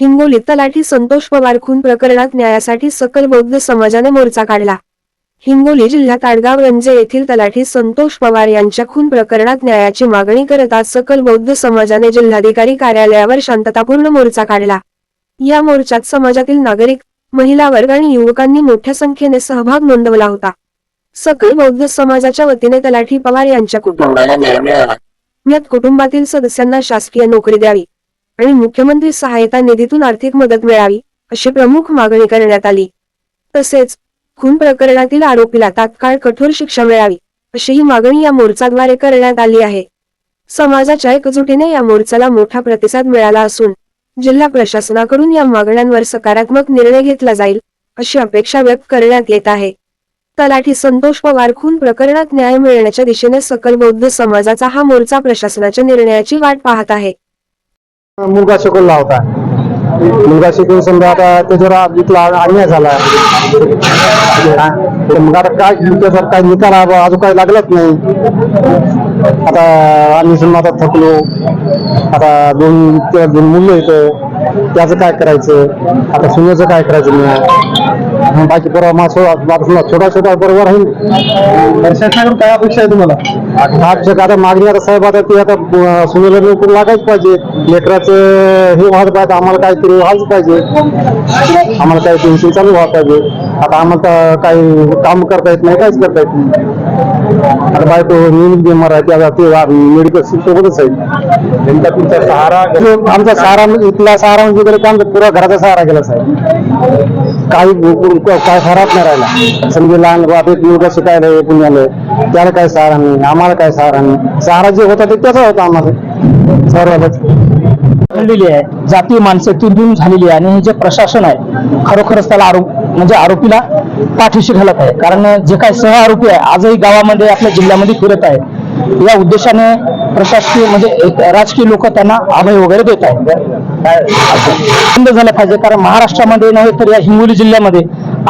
हिंगोली तलाठी संतोष पवार खून प्रकरणात न्यायासाठी सकल बौद्ध समाजाने मोर्चा काढला. हिंगोली जिल्ह्यात आडगाव रंजे येथील तलाठी संतोष पवार यांच्या खून प्रकरणात न्यायाची मागणी करत आज सकल बौद्ध समाजाने जिल्हाधिकारी कार्यालयावर शांततापूर्ण मोर्चा काढला. या मोर्चात समाजातील नागरिक महिला वर्ग आणि युवकांनी मोठ्या संख्येने सहभाग नोंदवला होता. सकल बौद्ध समाजाच्या वतीने तलाठी पवार यांच्या कुटुंबाला कुटुंबातील सदस्यांना शासकीय नोकरी द्यावी. आणि मुख्यमंत्री सहायता निधीतून आर्थिक मदत मिळावी अशी प्रमुख मागणी करण्यात आली. तसेच खून प्रकरणातील आरोपीला तात्काळ कठोर शिक्षा मिळावी अशीही मागणी या मोर्चाद्वारे करण्यात आली आहे. समाजाच्या एकजुटीने या मोर्चाला मोठा प्रतिसाद मिळाला असून जिल्हा प्रशासनाकडून या मागण्यांवर सकारात्मक निर्णय घेतला जाईल अशी अपेक्षा व्यक्त करण्यात येत आहे. तलाठी संतोष पवार खून प्रकरणात न्याय मिळण्याच्या दिशेने सकल बौद्ध समाजाचा हा मोर्चा प्रशासनाच्या निर्णयाची वाट पाहत आहे. मुलगा शिकवला होता. मुलगा शिकून समजा आता त्याच्यावर इथला अन्याय झाला. मग आता काय त्याच्यावर काय निकाल अजून काही लागलाच नाही. आता आम्ही समजा आता थकलो. आता दोन दोन मुलं येतं त्याचं काय करायचं? आता सुनेचं काय करायचं नाही मग? बाकी परवा माझं छोटा छोटा बरोबर आहे शासनाकडून काय अपेक्षा आहे तुम्हाला? आमच्या आता मागणी आता साहेब आता ते आता सुनेला नोकरी लागायच पाहिजे. लेकराचं हे व्हायला पाहिजे आम्हाला काहीतरी व्हायच पाहिजे. आम्हाला काही टेन्शन चालू व्हायला पाहिजे. आता आम्हाला काही काम करता येत नाही काहीच करता येत नाही. आता बायको नियमित बिमार आहे त्या ते मेडिकल सोबतच आहे. नेमका तुमचा सहारा आमचा सहारा म्हणजे इथला सहारा म्हणजे गेला की आमचा पुरा घराचा सहारा गेला साहेब. काही काय खराब नाही राहिला. समजे लहान बाप एक मुलगा शिकायला आहे पुण्याला. त्याला काय सहारा नाही आम्हाला काय सहारा नाही. सहारा जे होता ते त्याचा होता आम्हाला. सर्वांनाच घडलेली आहे जाती माणसातून झालेली आहे. आणि हे जे प्रशासन आहे खरोखरच त्याला आरोप म्हणजे आरोपीला पाठीशी घालत आहे. कारण जे काही सह आरोपी आहे आजही गावामध्ये आपल्या जिल्ह्यामध्ये फिरत आहे. या उद्देशाने प्रशासकीय म्हणजे राजकीय लोक त्यांना अभय वगैरे देत आहेत. बंद झालं पाहिजे कारण महाराष्ट्रामध्ये नव्हे तर या हिंगोली जिल्ह्यामध्ये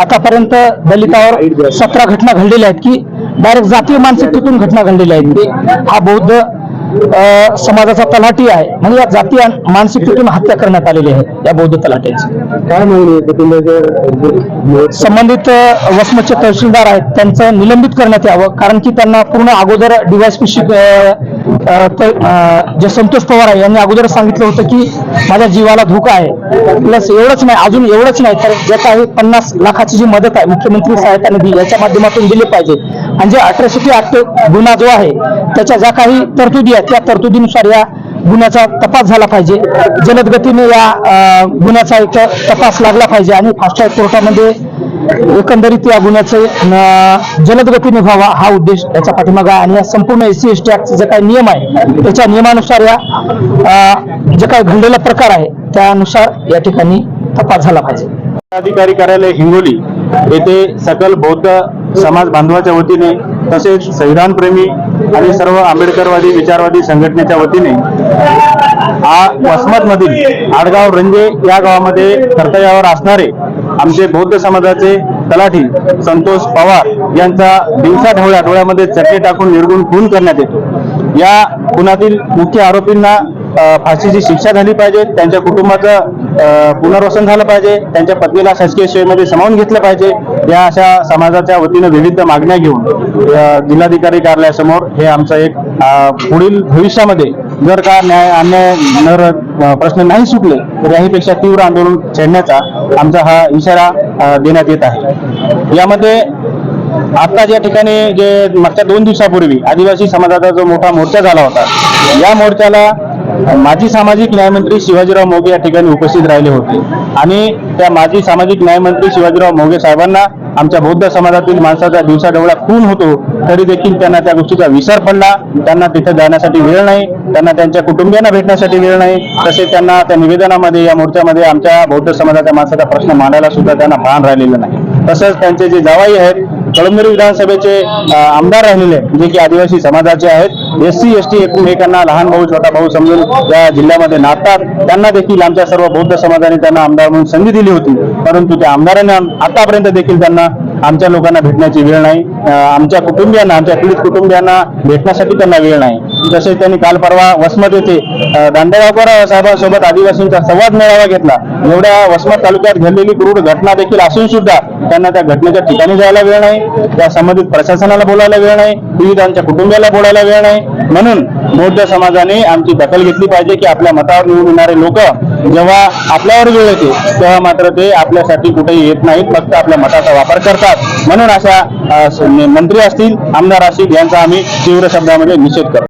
आतापर्यंत दलितावर सतरा घटना घडलेल्या आहेत की डायरेक्ट जातीय मानसिकतेतून घटना घडलेल्या आहेत. हा बौद्ध समाजाचा तलाठी आहे. म्हणजे या जाती आणि मानसिकतेतून हत्या करण्यात आलेली आहे या बौद्ध तलाट्याची काय माहिती संबंधित वसमतचे तहसीलदार आहेत त्यांचं निलंबित करण्यात यावं कारण की त्यांना पूर्ण अगोदर डीवायसपी जे संतोष पवार आहे यांनी अगोदर सांगितलं होतं की माझ्या जीवाला धोका आहे. प्लस एवढंच नाही अजून एवढंच नाही तर जे काही पन्नास लाखाची जी मदत आहे मुख्यमंत्री सहायता निधी याच्या माध्यमातून दिली पाहिजे. आणि जे अठराशे ऍक्ट गुन्हा जो आहे त्याच्या ज्या काही तरतुदी आहेत त्या तरतुदीनुसार या गुन्ह्याचा तपास झाला पाहिजे. जलद गतीने या गुन्ह्याचा एक तपास लागला पाहिजे आणि फास्ट्रॅक कोर्टामध्ये एकंदरीत या गुन्ह्याचे न, जलद गतीने व्हावा हा उद्देश याच्या पाठीमागा आहे. आणि या संपूर्ण एस सी एस टी जे काही नियम आहे त्याच्या नियमानुसार या जे काही घडलेला प्रकार आहे त्यानुसार या ठिकाणी तपास झाला पाहिजे. अधिकारी कार्यालय हिंगोली येथे सकल बौद्ध समाज बांधवाच्या वतीने तसेच संविधानप्रेमी आणि सर्व आंबेडकरवादी विचारवादी संघटनेच्या वतीने हा वसमतमधील आडगाव रंजे या गावामध्ये कर्तव्यावर असणारे आमचे बौद्ध समाजाचे तलाठी संतोष पवार यांचा दिवसा ढवळ्या डोळ्यामध्ये चटके टाकून निर्गुण खून करण्यात येतो. या खुनातील मुख्य आरोपींना फाशीची शिक्षा झाली पाहिजे त्यांच्या कुटुंबाचं पुनर्वसन झालं पाहिजे त्यांच्या पत्नीला शासकीय सेवेमध्ये सामावून घेतलं पाहिजे या अशा समाजाच्या वतीनं विविध मागण्या घेऊन जिल्हाधिकारी कार्यालयासमोर हे आमचं एक पुढील भविष्यामध्ये जर का न्याय अन्याय नर प्रश्न नाही सुटले तर याहीपेक्षा तीव्र आंदोलन छेडण्याचा आमचा हा इशारा देण्यात येत आहे. यामध्ये आता ज्या ठिकाणी जे मागच्या दोन दिवसापूर्वी आदिवासी समाजाचा जो मोठा मोर्चा झाला होता या मोर्चाला माजी सामाजिक न्यायमंत्री शिवाजीराव मोगे या ठिकाणी उपस्थित राहिले होते. आणि त्या माजी सामाजिक न्यायमंत्री शिवाजीराव मोगे साहेबांना आमच्या बौद्ध समाजातील माणसाचा दिवसाढवळा खून होतो तरी देखील त्यांना त्या गोष्टीचा विसर पडला. त्यांना तिथे जाण्यासाठी वेळ नाही त्यांना त्यांच्या कुटुंबियांना भेटण्यासाठी वेळ नाही. तसेच त्यांना त्या निवेदनामध्ये या मोर्चामध्ये आमच्या बौद्ध समाजाच्या माणसाचा प्रश्न मांडायला सुद्धा त्यांना भान राहिलेलं नाही. तसंच त्यांचे जे जावाई आहेत कळमनुरी विधानसभेचे आमदार राहिलेले जे की आदिवासी समाजाचे आहेत. एस सी एस टी एकमेकांना लहान भाऊ छोटा भाऊ समजून या जिल्ह्यामध्ये नाचतात. त्यांना देखील आमच्या सर्व बौद्ध समाजाने त्यांना आमदार म्हणून संधी दिली होती. परंतु त्या आमदारांनी आतापर्यंत देखील त्यांना आमच्या लोकांना भेटण्याची वेळ नाही. आमच्या कुटुंबियांना आमच्या पीडित कुटुंबियांना भेटण्यासाठी त्यांना वेळ नाही. जसे त्यांनी काल परवा वसमत येथे दांडेगावकर साहेबांसोबत आदिवासींचा संवाद मेळावा घेतला. एवढ्या वसमत तालुक्यात घडलेली क्रूर घटना देखील असून सुद्धा त्यांना त्या घटनेच्या ठिकाणी जायला वेळ नाही त्या संबंधित प्रशासनाला बोलायला वेळ नाही पीडितांच्या कुटुंबियाला बोलायला वेळ नाही. म्हणून मोठ्या समाजाने आमची दखल घेतली पाहिजे की आपल्या मतावर निवडून येणारे लोक जेव्हा आपल्यावर वेळ येते तेव्हा मात्र ते आपल्यासाठी कुठेही येत नाहीत फक्त आपल्या मताचा वापर करतात. म्हणून अशा मंत्री असतील आमदार असतील यांचा आम्ही तीव्र शब्दामध्ये निषेध करतो.